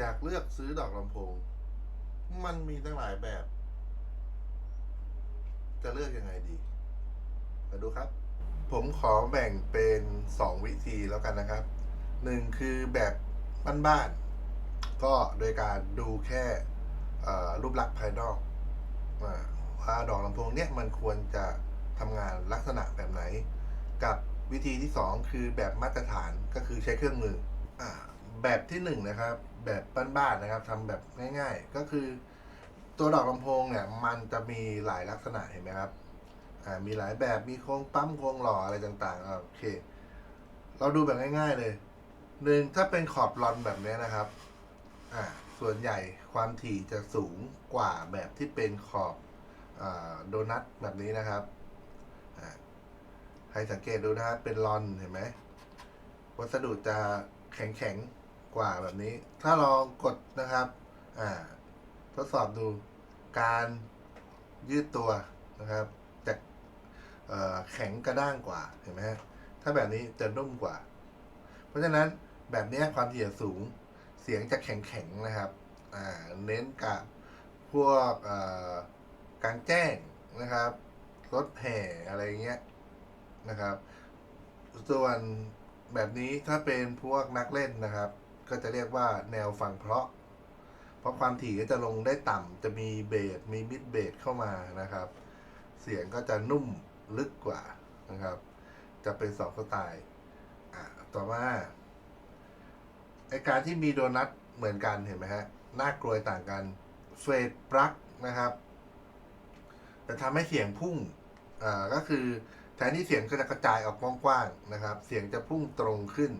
จากเลือกซื้อดอกลำโพง มันมีตั้งหลายแบบ จะเลือกยังไงดี มาดูครับ ผมขอแบ่งเป็นสองวิธีแล้วกันนะครับหนึ่งคือแบบบ้านๆก็โดยการดูแค่รูปลักษณ์ภายนอกว่าดอกลำโพงเนี่ยมันควรจะทำงานลักษณะแบบไหน กับวิธีที่สองคือแบบมาตรฐานก็คือใช้เครื่องมืออแบบที่หนึ่งนะครับ แบบบ้านๆนะครับทำแบบง่าย ๆ ก็คือ ตัวดอกลำโพงเนี่ย มันจะมีหลายลักษณะเห็นไหมครับอ่ามีหลายแบบมีโครงปั๊มโครงหล่ออะไรต่างๆโอเค เราดูแบบง่าย ๆ เลยหนึ่งถ้าเป็นขอบรอนแบบนี้นะครับอ่าส่วนใหญ่ความถี่จะสูงกว่าแบบที่เป็นขอบอโดนัทแบบนี้นะครับให้สังเกตดูนะครับเป็นรอนเห็นไหมวัสดุจะแข็งๆ กว่าแบบนี้ ถ้าลองกดนะครับ อ่า ทดสอบดูการยืดตัวนะครับจะแข็งกระด้างกว่าเห็นไหมฮะถ้าแบบนี้จะนุ่มกว่า เพราะฉะนั้นแบบนี้ความถี่สูงเสียงจะแข็งๆนะครับเน้นกับพวกกลางแจ้งนะครับรถแห่อะไรเงี้ยนะครับ ส่วนแบบนี้ถ้าเป็นพวกนักเล่นนะครับ ก็จะเรียกว่าแนวฟังเพราะ เพราะความถี่ก็จะลงได้ต่ำจะมีเบสมีมิดเบสเข้ามานะครับ เสียงก็จะนุ่มลึกกว่านะครับ จะเป็นสองสไตล์อะต่อมาไอการที่มีโดนัทเหมือนกันเห็นไหมฮะหน้ากลวยต่างกันเฟดปลั๊กนะครับจะทำให้เสียงพุ่งอ่าก็คือแทนที่เสียงก็จะกระจายออกกว้างๆนะครับ เสียงจะพุ่งตรงขึ้น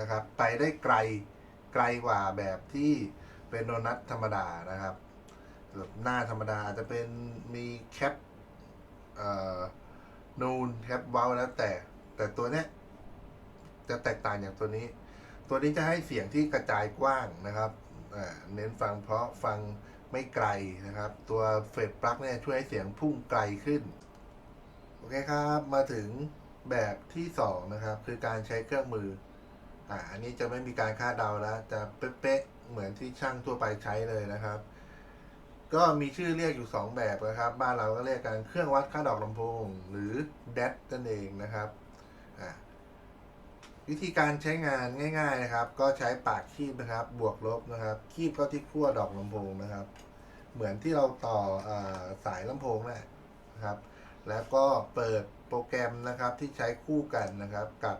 นะครับ ไปได้ไกล ไกลกว่าแบบที่เป็นโดนัทธรรมดานะครับแบบหน้าธรรมดาอาจจะเป็นมีแคปเอ่อนูนแคปเว้าแล้วแต่ แต่ตัวเนี้ยจะแตกต่างอย่างตัวนี้ ตัวนี้จะให้เสียงที่กระจายกว้างนะครับเน้นฟังเพราะฟังไม่ไกลนะครับ ตัวเฟดปลั๊กเนี่ยช่วยให้เสียงพุ่งไกลขึ้น โอเคครับ มาถึงแบบที่สองนะครับ คือการใช้เครื่องมือ อ่าอันนี้จะไม่มีการคาดเดาแล้ว จะเป๊ะๆเหมือนที่ช่างทั่วไปใช้เลยนะครับ ก็มีชื่อเรียกอยู่ 2 แบบนะครับ บ้านเราก็เรียกกันเครื่องวัดค่าดอกลำโพงหรือแดดนั่นเองนะครับอ่าวิธีการใช้งานง่ายๆนะครับ ก็ใช้ปากคีบนะครับ บวกลบนะครับ คีบเข้าที่ขั้วดอกลำโพงนะครับ เหมือนที่เราต่ออสายลำโพงนั่นแหละนะครับ แล้วก็เปิดโปรแกรมนะครับที่ใช้คู่กันนะครับกับ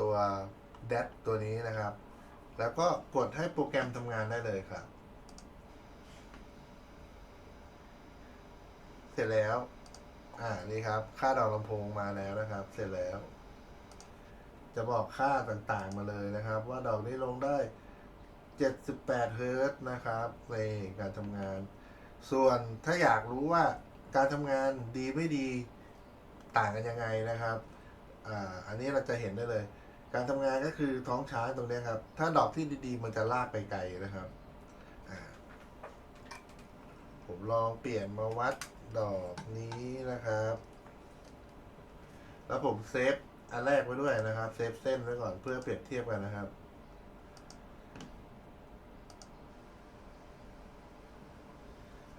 ตัว แดดตัวนี้นะครับ แล้วก็กดให้โปรแกรมทำงานได้เลยครับ เสร็จแล้ว อ่า นี่ครับ ค่าดอกลำโพงมาแล้วนะครับ เสร็จแล้ว จะบอกค่าต่างๆมาเลยนะครับ ว่าดอกนี้ลงได้ 78เฮิร์ตนะครับในการทำงาน ส่วนถ้าอยากรู้ว่าการทำงานดีไม่ดีต่างกันยังไงนะครับ อ่า อันนี้เราจะเห็นได้เลย การทำงานก็คือท้องช้างตรงนี้ครับ ถ้าดอกที่ดีๆ มันจะลากไปไกลนะครับ ผมลองเปลี่ยนมาวัดดอกนี้นะครับ แล้วผมเซฟอันแรกไว้ด้วยนะครับ เซฟเส้นไว้ก่อนเพื่อเปรียบเทียบกันนะครับ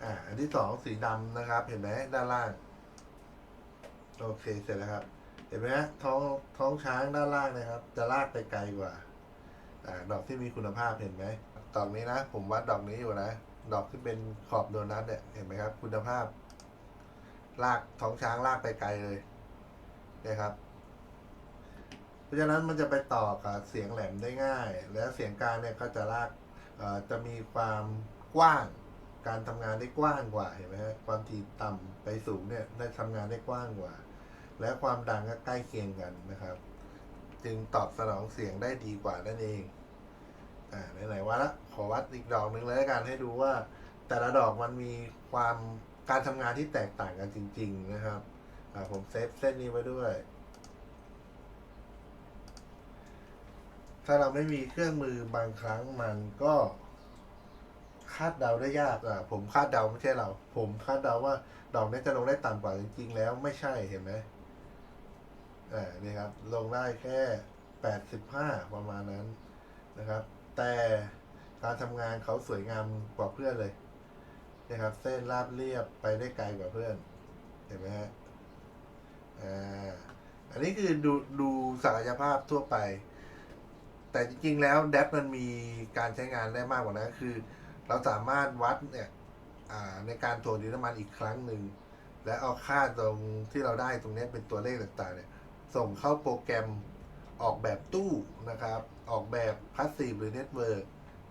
อ่าอันที่สองสีดำนะครับ เห็นไหมด้านล่าง โอเคเสร็จแล้วครับ เห็นไหมฮะท้องท้องช้างด้านล่างนะครับ จะลากไปไกลกว่าอ่าดอกที่มีคุณภาพเห็นไหมดอกนี้นะ ผมวัดดอกนี้อยู่นะ ดอกที่เป็นขอบโดนัทเนี่ยเห็นไหมครับ คุณภาพ ลากท้องช้างลากไปไกลเลยเนี่ยครับ เพราะฉะนั้นมันจะไปต่อกับเสียงแหลมได้ง่าย แล้วเสียงกลางเนี่ยก็จะลากจะมีความกว้างการทำงานได้กว้างกว่าเห็นไหมฮะความถี่ต่ำไปสูงเนี่ยได้ทำงานได้กว้างกว่า และความดังก็ใกล้เคียงกันนะครับ จึงตอบสนองเสียงได้ดีกว่านั่นเอง อ่าไหนๆว่าละขอวัดอีกดอกหนึ่งเลยกันให้ดูว่า แต่ละดอกมันมีความการทำงานที่แตกต่างกันจริง ๆ นะครับ อ่าผมเซฟเส้นนี้ไว้ด้วย ถ้าเราไม่มีเครื่องมือบางครั้งมันก็คาดเดาได้ยากอะผมคาดเดาไม่ใช่เรา ผมคาดเดาว่าดอกนี้จะลงได้ต่ำกว่าจริงๆแล้วไม่ใช่เห็นไหม อ่านี่ครับ ลงได้แค่แปดสิบห้าประมาณนั้นนะครับ แต่การทำงานเขาสวยงามกว่าเพื่อนเลยนะครับ เส้นราบเรียบไปได้ไกลกว่าเพื่อน เห็นไหมฮะอ่าอันนี้คือดูดูศักยภาพทั่วไป แต่จริงๆแล้วแดดมันมีการใช้งานได้มากกว่านั้นคือ เราสามารถวัดเนี่ยในการถ่วงดินน้ำมันอีกครั้งหนึ่ง และเอาค่าตรงที่เราได้ตรงนี้เป็นตัวเลขต่างๆเนี่ย ส่งเข้าโปรแกรมออกแบบตู้นะครับ ออกแบบพาสซีฟหรือเน็ตเวิร์ก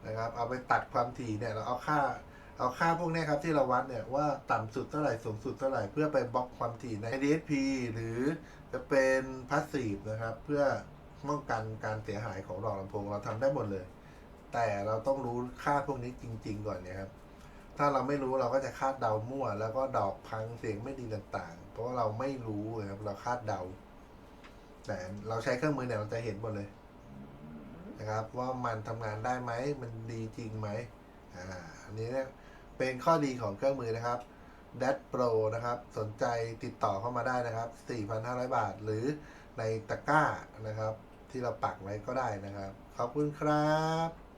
นะครับ เอาไปตัดความถี่เนี่ยเราเอาค่าเอาค่าพวกนี้ครับที่เราวัดเนี่ยว่าต่ำสุดเท่าไหร่สูงสุดเท่าไหร่เพื่อไปบล็อกความถี่ใน DSP หรือจะเป็นพาสซีฟนะครับ เพื่อป้องกันการเสียหายของหลอดลำโพงเราทำได้หมดเลย แต่เราต้องรู้ค่าพวกนี้จริง ๆ ก่อนเนี่ยครับถ้าเราไม่รู้เราก็จะคาดเดามั่ว แล้วก็ดอกพังเสียงไม่ดีต่างๆ เพราะเราไม่รู้นะครับเราคาดเดา แต่เราใช้เครื่องมือเนี่ยเราจะเห็นหมดเลยนะครับ ว่ามันทำงานได้ไหมมันดีจริงไหมอ่าอันนี้เนี่ยเป็นข้อดีของเครื่องมือนะครับ d a t Pro นะครับ สนใจติดต่อเข้ามาได้นะครับ 4,500 บาท หรือในตะกร้านะครับ ที่เราปักไว้ก็ได้นะครับ ขอบคุณครับ